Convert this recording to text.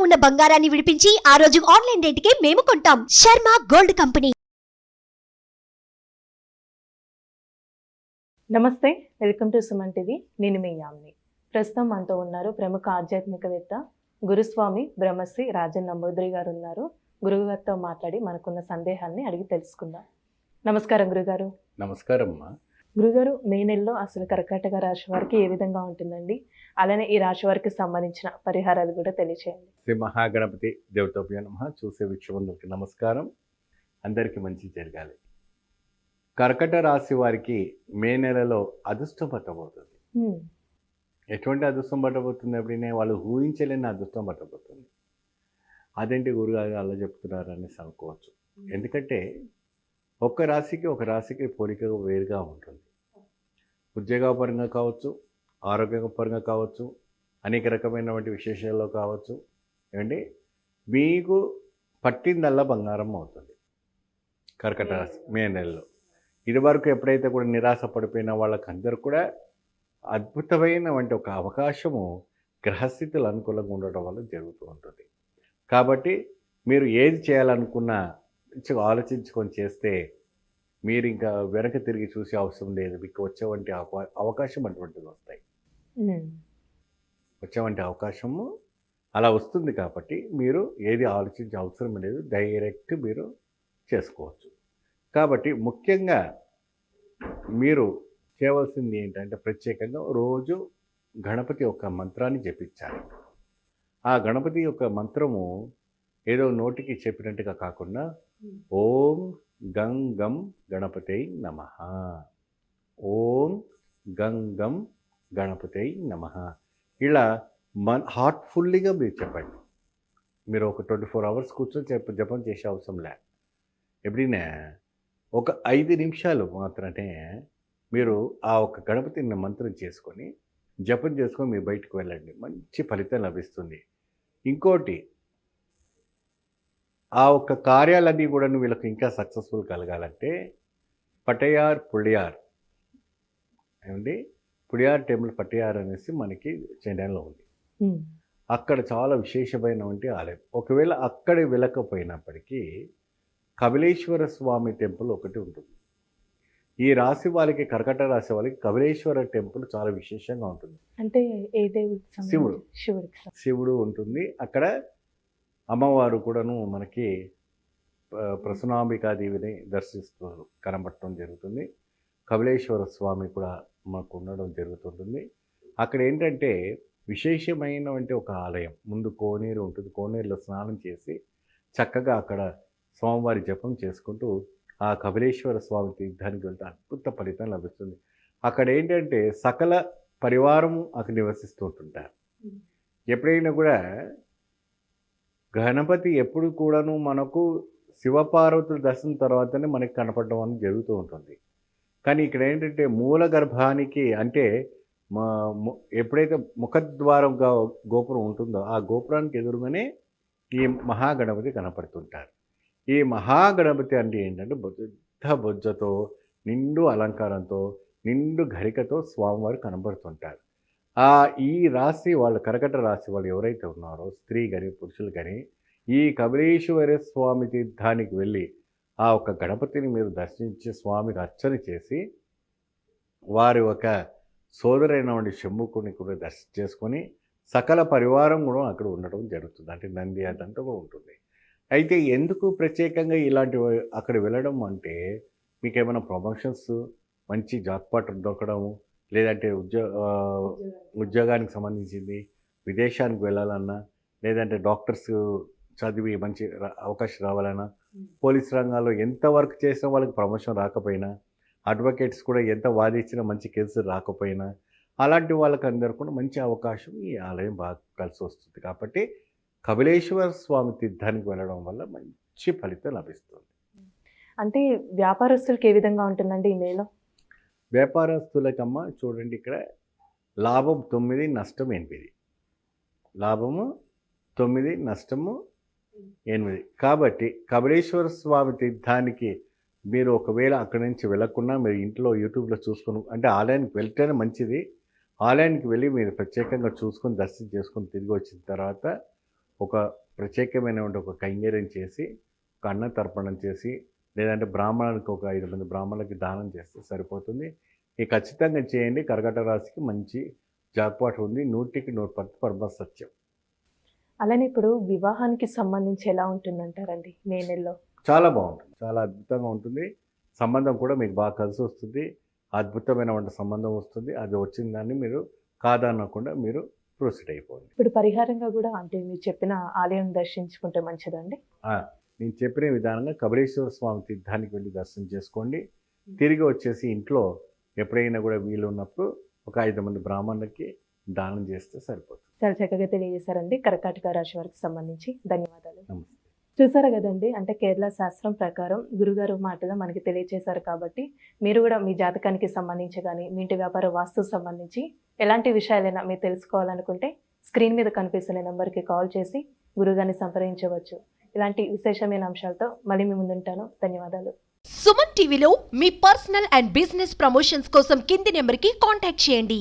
ఉన్న బంగారాన్ని విడిపించి ఆ రోజు ఆన్లైన్ రేటుకే మేము కొంటాం. Sharma gold company. నమస్తే వెల్కమ్ టు సుమన్ టీవీ. నేను మీ యామ్ని. ప్రస్తుతం మనతో ఉన్నారు ప్రముఖ ఆధ్యాత్మికవేత్త గురుస్వామి బ్రహ్మశ్రీ రాజన్ నంబూద్రి గారు ఉన్నారు గురువుగారితో మాట్లాడి మనకున్న సందేహాన్ని అడిగి తెలుసుకుందాం. నమస్కారం గురుగారు. నమస్కారం అమ్మా గురుగారు మే నెలలో అసలు కర్కాటక రాశి వారికి ఏ విధంగా ఉంటుందండి? అలానే ఈ రాశి వారికి సంబంధించిన పరిహారాలు కూడా తెలియచేయండి. శ్రీ మహాగణపతి దేవతోభ్య నమ. చూసే వీక్షకులందరికీ నమస్కారం. అందరికీ మంచి జరగాలి. కర్కట రాశి వారికి మే నెలలో అదృష్టం పట్టబోతుంది. ఎటువంటి అదృష్టం పట్టబోతుంది అప్పుడే వాళ్ళు ఊహించలేని అదృష్టం పట్టబోతుంది. అదేంటి గురుగారు అలా చెప్తున్నారు అనేసి అనుకోవచ్చు ఎందుకంటే ఒక్క రాశికి ఒక రాశికి పోలిక వేరుగా ఉంటుంది. ఉద్యోగపరంగా కావచ్చు ఆరోగ్యపరంగా కావచ్చు అనేక రకమైనటువంటి విశేషాల్లో కావచ్చు. ఏమండి? మీకు పట్టిందల్లా బంగారం అవుతుంది. కర్కట రాశి మే నెలలో. ఇది వరకు ఎప్పుడైతే కూడా నిరాశ పడిపోయిన వాళ్ళకందరూ కూడా అద్భుతమైనటువంటి ఒక అవకాశము గ్రహస్థితులు అనుకూలంగా ఉండటం వల్ల జరుగుతూ ఉంటుంది. కాబట్టి మీరు ఏది చేయాలనుకున్నా ఆలోచించుకొని చేస్తే మీరు ఇంకా వెనక తిరిగి చూసే అవసరం లేదు. మీకు వచ్చేవంటి అవ- అవకాశం అటువంటిది వస్తాయి. వచ్చేవంటి అవకాశము అలా వస్తుంది కాబట్టి మీరు ఏది ఆలోచించే అవసరం లేదు. డైరెక్ట్ మీరు చేసుకోవచ్చు. కాబట్టి ముఖ్యంగా మీరు చేయవలసింది ఏంటంటే ప్రత్యేకంగా రోజు గణపతి యొక్క మంత్రాన్ని జపించాలి. ఆ గణపతి యొక్క మంత్రము ఏదో నోటికి చెప్పినట్టుగా కాకుండా ఓం గంగం గణపతై నమ. ఓం గంగం గణపతై నమ. ఇలా మన్ హార్ట్ఫుల్లీగా మీరు చెప్పండి. మీరు ఒక ట్వంటీ ఫోర్ అవర్స్ కూర్చొని చెప్ప జపం చేసే అవసరం లే. ఎప్పుడైనా ఒక ఐదు నిమిషాలు మాత్రమే మీరు ఆ ఒక గణపతిని మంత్రం చేసుకొని జపం చేసుకొని మీరు బయటకు వెళ్ళండి. మంచి ఫలితం లభిస్తుంది. ఇంకోటి ఆ ఒక్క కార్యాలన్నీ కూడా వీళ్ళకి ఇంకా సక్సెస్ఫుల్ కలగాలంటే పటయార్ పుడియార్ ఏమండి? పుడియార్ టెంపుల్ పటయార్ అనేసి మనకి చెన్నైలో ఉంది. అక్కడ చాలా విశేషమైనటువంటి ఆలయం. ఒకవేళ అక్కడ వెళ్ళకపోయినప్పటికీ కపిలేశ్వర స్వామి టెంపుల్ ఒకటి ఉంటుంది. ఈ రాశి వాళ్ళకి కర్కట రాశి వాళ్ళకి కపిలేశ్వర టెంపుల్ చాలా విశేషంగా ఉంటుంది. అంటే ఏ సంబంధించి? శివుడు. శివుడు ఉంటుంది. అక్కడ అమ్మవారు కూడాను మనకి ఆ, ప్రసన్నాంబికాదేవిని దర్శిస్తూ కనబడటం జరుగుతుంది. కపిలేశ్వర స్వామి కూడా మాకు ఉండడం జరుగుతుంటుంది. అక్కడ ఏంటంటే విశేషమైనటువంటి ఒక ఆలయం. ముందు కోనేరు ఉంటుంది. కోనేరులో స్నానం చేసి చక్కగా అక్కడ స్వామివారి జపం చేసుకుంటూ ఆ కపిలేశ్వర స్వామి తీర్థానికి వెళ్తే అద్భుత ఫలితం లభిస్తుంది. అక్కడ ఏంటంటే సకల పరివారము అక్కడ నివసిస్తూ ఉంటుంటారు. ఎప్పుడైనా కూడా గణపతి ఎప్పుడు కూడాను మనకు శివపార్వతుల దర్శనం తర్వాతనే మనకి కనపడడం అనేది జరుగుతూ ఉంటుంది. కానీ ఇక్కడ ఏంటంటే మూల గర్భానికి అంటే మా ఎప్పుడైతే ముఖద్వారంగా గోపురం ఉంటుందో ఆ గోపురానికి ఎదురుగానే ఈ మహాగణపతి కనపడుతుంటారు. ఈ మహాగణపతి అంటే ఏంటంటే బుద్ధ బొజ్జతో నిండు అలంకారంతో నిండు ఘరికతో స్వామివారు కనబడుతుంటారు ఈ రాశి వాళ్ళు కరకట రాశి వాళ్ళు ఎవరైతే ఉన్నారో స్త్రీ కానీ పురుషులు కానీ ఈ కపిలేశ్వర స్వామి తీర్థానికి వెళ్ళి ఆ ఒక గణపతిని మీరు దర్శించి స్వామికి అర్చన చేసి వారి ఒక సోదరైనటువంటి శంభుకుని కూడా దర్శనం చేసుకొని సకల పరివారం కూడా అక్కడ ఉండడం జరుగుతుంది. అంటే నంది అదంతా కూడా ఉంటుంది. అయితే ఎందుకు ప్రత్యేకంగా ఇలాంటి అక్కడ వెళ్ళడం అంటే మీకు ఏమైనా ప్రమోషన్స్ మంచి జాక్పాట్ దొరకడము లేదంటే ఉద్యో ఆ, ఉద్యోగానికి. సంబంధించింది విదేశానికి వెళ్ళాలన్నా లేదంటే డాక్టర్స్ చదివి మంచి అవకాశం రావాలన్నా పోలీస్ రంగాల్లో ఎంత వర్క్ చేసినా వాళ్ళకి ప్రమోషన్ రాకపోయినా అడ్వకేట్స్ కూడా ఎంత వాదించినా మంచి కేసులు రాకపోయినా అలాంటి వాళ్ళకి అందరూ కూడా మంచి అవకాశం ఈ ఆలయం బాగా కలిసి వస్తుంది. కాబట్టి కపిలేశ్వర స్వామి తీర్థానికి వెళ్ళడం వల్ల మంచి ఫలితం లభిస్తుంది. అంటే వ్యాపారస్తులకి ఏ విధంగా ఉంటుందండి ఈ మేలో వ్యాపారస్తులకమ్మ చూడండి ఇక్కడ లాభం తొమ్మిది నష్టం ఎనిమిది. లాభము తొమ్మిది నష్టము ఎనిమిది. కాబట్టి కపిలేశ్వర స్వామి తీర్థానికి మీరు ఒకవేళ అక్కడి నుంచి వెళ్ళకుండా మీరు ఇంట్లో యూట్యూబ్లో చూసుకుని అంటే ఆలయానికి వెళ్తేనే మంచిది. ఆలయానికి వెళ్ళి మీరు ప్రత్యేకంగా చూసుకొని దర్శనం చేసుకొని తిరిగి వచ్చిన తర్వాత ఒక ప్రత్యేకమైన ఒక కైంగర్యం చేసి ఒక అన్న తర్పణం చేసి లేదంటే బ్రాహ్మణులకు ఒక ఐదు మంది బ్రాహ్మణులకి దానం చేస్తే సరిపోతుంది. ఇది ఖచ్చితంగా చేయండి. కర్కట రాశికి మంచి జాక్పాట్ ఉంది. నూటికి నూరు పర్సెంట్ పరమ సత్యం. అలానే ఇప్పుడు వివాహానికి సంబంధించి ఎలా ఉంటుందంటారండి? మే నెలలో. చాలా బాగుంటుంది. చాలా అద్భుతంగా ఉంటుంది. సంబంధం కూడా మీకు బాగా కలిసి వస్తుంది. అద్భుతమైన వంట సంబంధం వస్తుంది. అది వచ్చిన దాన్ని మీరు కాదనకుండా మీరు ప్రొసీడ్ అయిపోండి. ఇప్పుడు పరిహారంగా కూడా అంటే మీరు చెప్పిన ఆలయం దర్శించుకుంటే మంచిదండి? నేను చెప్పిన విధానంగా కబలేశ్వర స్వామి తీర్థానికి వెళ్ళి దర్శనం చేసుకోండి. తిరిగి వచ్చేసి ఇంట్లో ఎప్పుడైనా కూడా వీలు ఉన్నప్పుడు ఒక ఐదు మంది బ్రాహ్మణులకి దానం చేస్తే సరిపోతుంది. చాలా చక్కగా తెలియజేశారండి. కర్కాటక రాశి వారికి సంబంధించి ధన్యవాదాలు. నమస్తే. చూసారు కదండి? అంటే కేరళ శాస్త్రం ప్రకారం గురుగారు మాటగా మనకి తెలియజేశారు కాబట్టి మీరు కూడా మీ జాతకానికి సంబంధించి కానీ మీ ఇంటి వ్యాపార వాస్తు సంబంధించి ఎలాంటి విషయాలైనా మీరు తెలుసుకోవాలనుకుంటే స్క్రీన్ మీద కనిపిస్తున్న నెంబర్కి కాల్ చేసి గురుగారిని సంప్రదించవచ్చు. ఇలాంటి విశేషమైన అంశాలతో మళ్ళీ మీ ముందుంటాను. ధన్యవాదాలు. సుమన్ టీవీలో మీ పర్సనల్ అండ్ బిజినెస్ ప్రమోషన్స్ కోసం కింది నెంబర్కి కాంటాక్ట్ చేయండి.